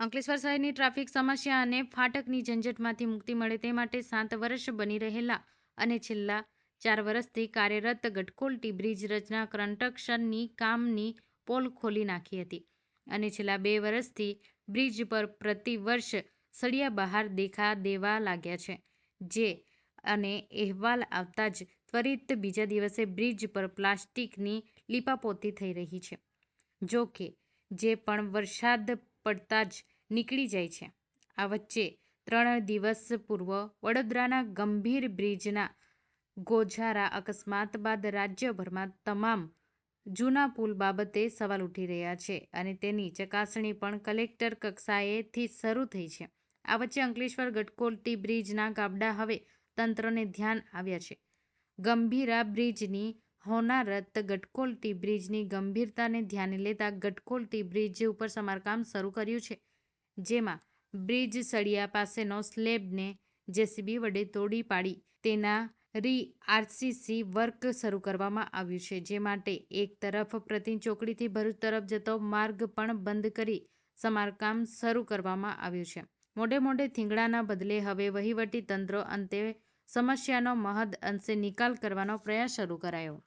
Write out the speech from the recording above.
અંકલેશ્વર શહેરની ટ્રાફિક સમસ્યા અને ફાટકની ઝંઝટમાંથી મુક્તિ મળે તે માટે સાત વર્ષ બની રહેલા અને છેલ્લા ચાર વર્ષથી કાર્યરત ગટકોલટી બ્રિજ રચના કન્સ્ટ્રક્શનની કામની પોલ ખોલી નાખી હતી અને છેલ્લા બે વર્ષથી બ્રિજ પર પ્રતિ વર્ષ સળિયા બહાર દેખા દેવા લાગ્યા છે, જે અને અહેવાલ આવતા જ ત્વરિત બીજા દિવસે બ્રિજ પર પ્લાસ્ટિકની લીપાપોતી થઈ રહી છે. જો કે, જે પણ વરસાદ પડતા જ નીકળી જાય છે. આ વચ્ચે ત્રણ દિવસ પૂર્વ વડોદરાના ગંભીર બ્રિજના ગોઝારા અકસ્માત બાદ રાજ્યભરમાં તમામ જૂના પુલ બાબતે સવાલ ઉઠી રહ્યા છે અને તેની ચકાસણી પણ કલેક્ટર કક્ષાએથી શરૂ થઈ છે. આ વચ્ચે અંકલેશ્વર ગટકોલટી બ્રિજના ગાબડા હવે તંત્રને ધ્યાન આવ્યા છે. ગંભીરા બ્રિજની હોનારત ગટકોલ બ્રિજની ગંભીરતાને ધ્યાને લેતા ગટકોલ બ્રિજ ઉપર સમારકામ શરૂ કર્યું છે, જેમાં બ્રિજ સળિયા પાસેનો સ્લેબને જેસીબી વડે તોડી પાડી. તેના રી આરસીસી વર્ક શરૂ કરવામાં આવ્યું છે, જે માટે એક તરફ પ્રતિમ ચોકડીથી ભરૂચ તરફ જતો માર્ગ પણ બંધ કરી સમારકામ શરૂ કરવામાં આવ્યું છે. મોડે મોડે થીંગડાના બદલે હવે વહીવટી તંત્ર અંતે સમસ્યાનો મહદ અંશે નિકાલ કરવાનો પ્રયાસ શરૂ કરાયો.